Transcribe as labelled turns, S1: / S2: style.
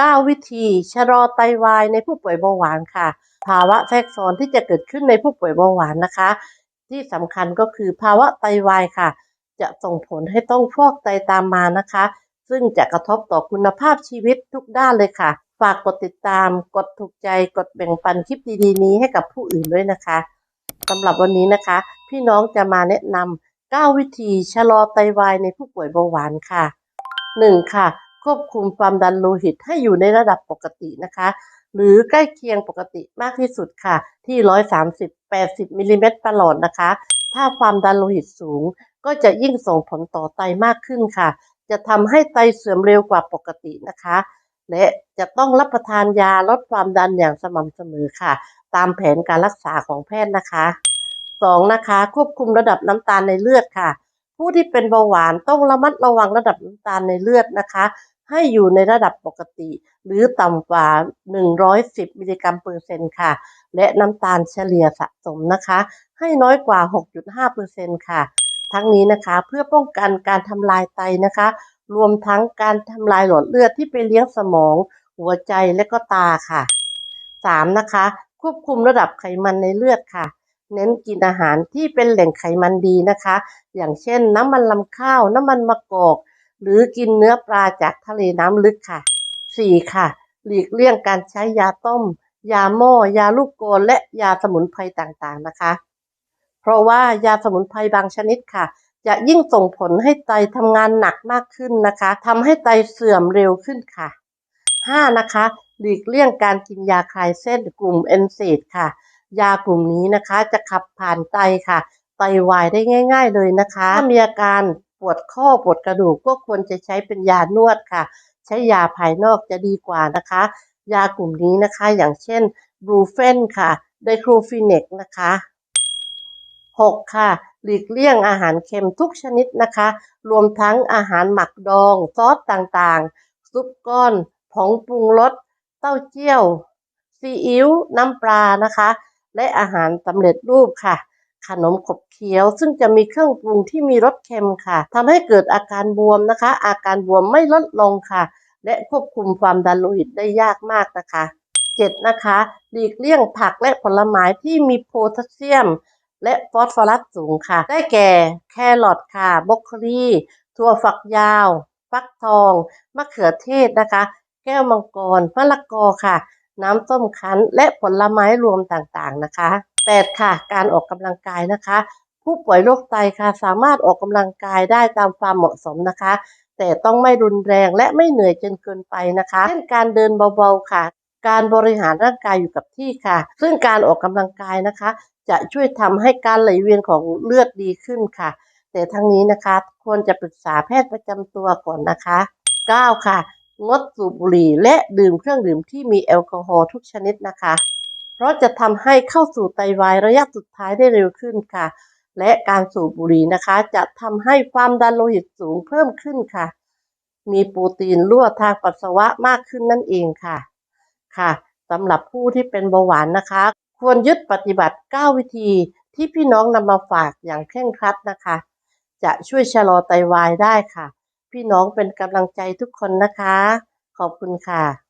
S1: 9 วิธี ชะลอไตวายในผู้ป่วยเบาหวานค่ะ ภาวะแทรกซ้อนที่จะเกิดขึ้นในผู้ป่วยเบาหวานนะคะ ที่สำคัญก็คือภาวะไตวายค่ะ จะส่งผลให้ต้องฟอกไตตามมานะคะ ซึ่งจะกระทบต่อคุณภาพชีวิตทุกด้านเลยค่ะ ฝากกดติดตาม กดถูกใจ กดแบ่งปันคลิปดีๆ นี้ให้กับผู้อื่นด้วยนะคะสำหรับวันนี้นะคะ พี่น้องจะมาแนะนำ9 วิธีชะลอไตวายในผู้ป่วยเบาหวานค่ะ 1. ค่ะ ควบคุมความดันโลหิตให้อยู่ในระดับปกตินะคะ หรือใกล้เคียงปกติมากที่สุดค่ะ ที่ 130-80มิลลิเมตรประหลอดนะคะ ถ้าความดันโลหิตสูง ก็จะยิ่งส่งผลต่อไตมากขึ้นค่ะ จะทำให้ไตเสื่อมเร็วกว่าปกตินะคะ และจะต้องรับประทานยาลดความดันอย่างสม่ำเสมอค่ะ ตามแผนการรักษาของแพทย์นะคะ 2. นะคะ ควบคุมระดับน้ำตาลในเลือดค่ะ ผู้ที่เป็นเบาหวานต้องระมัดระวังระดับน้ำตาลในเลือดนะคะ ให้อยู่ในระดับปกติ หรือต่ำกว่า 110 มิลลิกรัมเปอร์เซ็นต์ค่ะ และน้ำตาลเฉลี่ยสะสมนะคะ ให้น้อยกว่า 6.5เปอร์เซ็นต์ค่ะ ทั้งนี้นะคะเพื่อป้องกันการทำลายไตนะคะ รวมทั้งการทำลายหลอดเลือดที่ไปเลี้ยงสมอง หัวใจและก็ตาค่ะ 3. นะคะ ควบคุมระดับไขมันในเลือดค่ะเน้นกินอาหารที่เป็นแหล่งไขมันดีนะคะ อย่างเช่นน้ำมันลำข้าว น้ำมันมะกอก หรือกินเนื้อปลาจากทะเลน้ำลึกค่ะ 4. ค่ะ หลีกเลี่ยงการใช้ยาต้ม ยาหม้อ ยาลูกกลและยาสมุนไพรต่างๆนะคะ เพราะว่ายาสมุนไพรบางชนิดค่ะ จะยิ่งส่งผลให้ไตทำงานหนักมากขึ้นนะคะทำให้ไตเสื่อมเร็วขึ้นค่ะ 5. นะคะ หลีกเลี่ยงการกินยาคลายเส้นกลุ่มเอนเซดค่ะ ยากลุ่มนี้นะคะจะขับผ่านไตค่ะ ไตวายได้ง่าย ๆเลยนะคะ ถ้ามีอาการ ปวดข้อปวดกระดูกก็ควรจะใช้เป็นยานวดค่ะ ใช้ยาภายนอกจะดีกว่านะคะ ยากลุ่มนี้นะคะอย่างเช่นบรูเฟนค่ะไดโครฟิเนกนะคะ 6. ค่ะ หลีกเลี่ยงอาหารเค็มทุกชนิดนะคะ รวมทั้งอาหารหมักดอง ซอสต่างๆ ซุปก้อนผงปรุงรสเต้าเจี้ยว ซีอิ๊ว น้ำปลานะคะ และอาหารสำเร็จรูปค่ะ ขนมขบเคี้ยว ซึ่งจะมีเครื่องปรุงที่มีรสเค็มค่ะทำให้เกิดอาการบวมนะคะ อาการบวมไม่ลดลงค่ะ และควบคุมความดันโลหิตได้ยากมากนะคะ 7. นะคะหลีกเลี่ยงผักและผลไม้ที่มีโพแทสเซียม และฟอสฟอรัสสูงค่ะ ได้แก่แครอทค่ะบรอกโคลีถั่วฝักยาว ฟักทอง มะเขือเทศนะคะ แก้วมังกรมะละกอค่ะ น้ำส้มคั้น และผลไม้รวมต่างๆนะคะ 8. ค่ะ การออกกำลังกายนะคะ ผู้ป่วยโรคไตค่ะ สามารถออกกำลังกายได้ตามความเหมาะสมนะคะ แต่ต้องไม่รุนแรงและไม่เหนื่อยจนเกินไปนะคะเช่นการเดินเบาๆค่ะ การบริหารร่างกายอยู่กับที่ค่ะ ซึ่งการออกกำลังกายนะคะ จะช่วยทำให้การไหลเวียนของเลือดดีขึ้นค่ะ แต่ทั้งนี้นะคะควรจะปรึกษาแพทย์ประจำตัวก่อนนะคะ 9. ค่ะ งดสูบบุหรี่และดื่มเครื่องดื่มที่มีแอลกอฮอล์ทุกชนิดนะคะ เพราะจะทำให้เข้าสู่ไตวายระยะสุดท้ายได้เร็วขึ้นค่ะ และการสูบบุหรี่นะคะ จะทำให้ความดันโลหิตสูงเพิ่มขึ้นค่ะ มีโปรตีนรั่วทางปัสสาวะมากขึ้นนั่นเองค่ะ ค่ะสำหรับผู้ที่เป็นเบาหวานนะคะ ควรยึดปฏิบัติ 9 วิธีที่พี่น้องนำมาฝากอย่างเคร่งครัดนะคะ จะช่วยชะลอไตวายได้ค่ะ พี่น้องเป็นกำลังใจทุกคนนะคะ ขอบคุณค่ะ